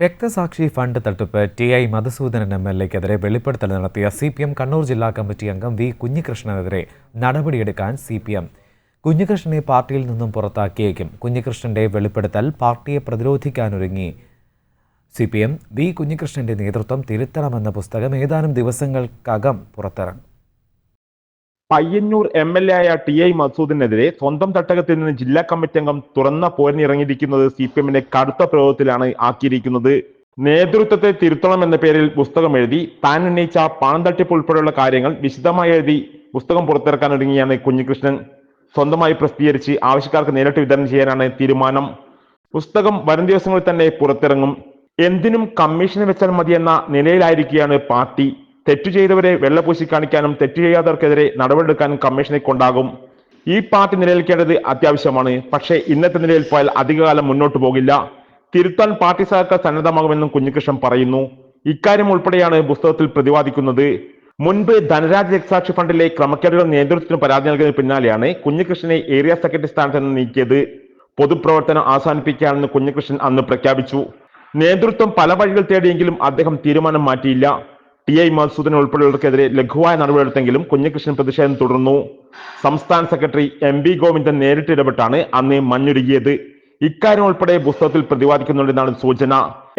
രക്തസാക്ഷി ഫണ്ട് തട്ടിപ്പ് T I Madhusudanan M L എക്കെതിരെ വെളിപ്പെടുത്തൽ നടത്തിയ സി പി എം കണ്ണൂർ ജില്ലാ കമ്മിറ്റി അംഗം വി കുഞ്ഞികൃഷ്ണനെതിരെ നടപടിയെടുക്കാൻ സി പി എം കുഞ്ഞികൃഷ്ണനെ പാർട്ടിയിൽ നിന്നും പുറത്താക്കിയേക്കും. കുഞ്ഞികൃഷ്ണന്റെ വെളിപ്പെടുത്തൽ പാർട്ടിയെ പ്രതിരോധിക്കാനൊരുങ്ങി. സി പി എം വി കുഞ്ഞികൃഷ്ണന്റെ നേതൃത്വം തിരുത്തണമെന്ന പുസ്തകം ഏതാനും ദിവസങ്ങൾക്കകം പുറത്തിറങ്ങും. പയ്യന്നൂർ എം എൽ എ ആയ ടി ഐ മസൂദിനെതിരെ സ്വന്തം തട്ടകത്തിൽ നിന്ന് ജില്ലാ കമ്മിറ്റി അംഗം തുറന്ന പോരിനിറങ്ങിയിരിക്കുന്നത് സി പി എമ്മിനെ കടുത്ത പ്രയോഗത്തിലാണ് ആക്കിയിരിക്കുന്നത്. നേതൃത്വത്തെ തിരുത്തണം എന്ന പേരിൽ പുസ്തകം എഴുതി താൻ ഉന്നയിച്ച പണം തട്ടിപ്പ് ഉൾപ്പെടെയുള്ള കാര്യങ്ങൾ വിശദമായി എഴുതി പുസ്തകം പുറത്തിറക്കാൻ ഒരുങ്ങിയാണ് കുഞ്ഞികൃഷ്ണൻ. സ്വന്തമായി പ്രസിദ്ധീകരിച്ച് ആവശ്യക്കാർക്ക് നേരിട്ട് വിതരണം ചെയ്യാനാണ് തീരുമാനം. പുസ്തകം വരും ദിവസങ്ങളിൽ തന്നെ പുറത്തിറങ്ങും. എന്തിനും കമ്മീഷന് വെച്ചാൽ മതിയെന്ന നിലയിലായിരിക്കുകയാണ് പാർട്ടി. തെറ്റു ചെയ്തവരെ വെള്ളപൂശി കാണിക്കാനും തെറ്റു ചെയ്യാത്തവർക്കെതിരെ നടപടിയെടുക്കാനും കമ്മീഷനെ കൊണ്ടാകും. ഈ പാർട്ടി നിലനിൽക്കേണ്ടത് അത്യാവശ്യമാണ്. പക്ഷേ ഇന്നത്തെ നിലയിൽ പോയാൽ അധികകാലം മുന്നോട്ട് പോകില്ല. തിരുത്താൻ പാർട്ടി സർക്കാർ സന്നദ്ധമാകുമെന്നും കുഞ്ഞികൃഷ്ണൻ പറയുന്നു. ഇക്കാര്യം ഉൾപ്പെടെയാണ് പുസ്തകത്തിൽ പ്രതിപാദിക്കുന്നത്. മുൻപ് ധനരാജ് രക്സാക്ഷി ഫണ്ടിലെ ക്രമക്കേടുകൾ നേതൃത്വത്തിന് പരാതി നൽകിയതിന് പിന്നാലെയാണ് കുഞ്ഞികൃഷ്ണനെ ഏരിയ സെക്രട്ടറി സ്ഥാനത്ത് നിന്ന് നീക്കിയത്. പൊതുപ്രവർത്തനം അവസാനിപ്പിക്കുകയാണെന്ന് കുഞ്ഞികൃഷ്ണൻ അന്ന് പ്രഖ്യാപിച്ചു. നേതൃത്വം പല വഴികൾ തേടിയെങ്കിലും അദ്ദേഹം തീരുമാനം മാറ്റിയില്ല. ടി ഐ മധുസൂദൻ ഉൾപ്പെടെയുള്ളവർക്കെതിരെ ലഘുവായ നടപടിയെടുത്തെങ്കിലും കുഞ്ഞികൃഷ്ണൻ പ്രതിഷേധം തുടർന്നു. സംസ്ഥാന സെക്രട്ടറി എം ബി ഗോവിന്ദൻ നേരിട്ട് ഇടപെട്ടാണ് അന്ന് മഞ്ഞുരുകിയത്. ഇക്കാര്യം ഉൾപ്പെടെ പുസ്തകത്തിൽ പ്രതിപാദിക്കുന്നുണ്ടെന്നാണ് സൂചന.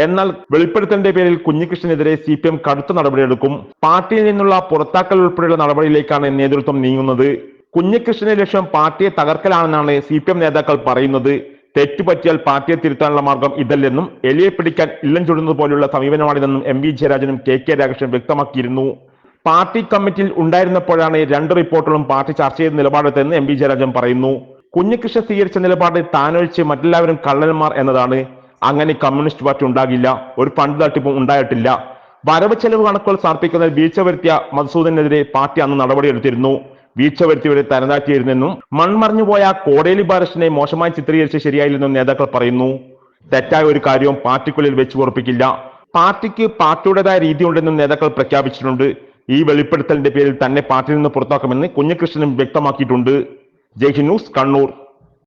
എന്നാൽ വെളിപ്പെടുത്തലിന്റെ പേരിൽ കുഞ്ഞികൃഷ്ണനെതിരെ സി പി എം കടുത്ത നടപടിയെടുക്കും. പാർട്ടിയിൽ നിന്നുള്ള പുറത്താക്കൽ ഉൾപ്പെടെയുള്ള നടപടിയിലേക്കാണ് നേതൃത്വം നീങ്ങുന്നത്. കുഞ്ഞികൃഷ്ണന്റെ ലക്ഷ്യം പാർട്ടിയെ തകർക്കലാണെന്നാണ് സി പി എം നേതാക്കൾ പറയുന്നത്. തെറ്റുപറ്റിയാൽ പാർട്ടിയെ തിരുത്താനുള്ള മാർഗം ഇതല്ലെന്നും എലിയെ പിടിക്കാൻ ഇല്ലം ചുടുന്നത് പോലുള്ള സമീപനമാണിതെന്നും എം വി ജയരാജനും കെ കെ രാകൃഷ്ണൻ വ്യക്തമാക്കിയിരുന്നു. പാർട്ടി കമ്മിറ്റിയിൽ ഉണ്ടായിരുന്നപ്പോഴാണ് രണ്ട് റിപ്പോർട്ടുകളും പാർട്ടി ചർച്ച ചെയ്ത നിലപാടെടുത്തതെന്ന് എം വി ജയരാജൻ പറയുന്നു. കുഞ്ഞികൃഷ്ണൻ സ്വീകരിച്ച നിലപാട് താനൊഴിച്ച് മറ്റെല്ലാവരും കള്ളന്മാർ എന്നതാണ്. അങ്ങനെ കമ്മ്യൂണിസ്റ്റ് പാർട്ടി ഉണ്ടാകില്ല ഒരു ഫണ്ട് തട്ടിപ്പും ഉണ്ടായിട്ടില്ല. വരവ് ചെലവ് കണക്കുകൾ സമർപ്പിക്കുന്നതിൽ വീഴ്ച വരുത്തിയ മധുസൂദനെതിരെ പാർട്ടി അന്ന് നടപടിയെടുത്തിരുന്നു. വീഴ്ച വരുത്തിയവരെ മൺമറിഞ്ഞു മൺമറിഞ്ഞുപോയ കോടേലി ബാലകൃഷ്ണനെ മോശമായി ചിത്രീകരിച്ച് ശരിയായില്ലെന്നും നേതാക്കൾ പറയുന്നു. തെറ്റായ ഒരു കാര്യവും പാർട്ടിക്കുള്ളിൽ വെച്ച് ഉറപ്പിക്കില്ല. പാർട്ടിക്ക് പാർട്ടിയുടേതായ രീതിയുണ്ടെന്നും നേതാക്കൾ പ്രഖ്യാപിച്ചിട്ടുണ്ട്. ഈ വെളിപ്പെടുത്തലിന്റെ പേരിൽ തന്നെ പാർട്ടിയിൽ നിന്ന് പുറത്താക്കുമെന്ന് കുഞ്ഞികൃഷ്ണനും വ്യക്തമാക്കിയിട്ടുണ്ട്. ജയ്ഹിന്ദ് ന്യൂസ് കണ്ണൂർ.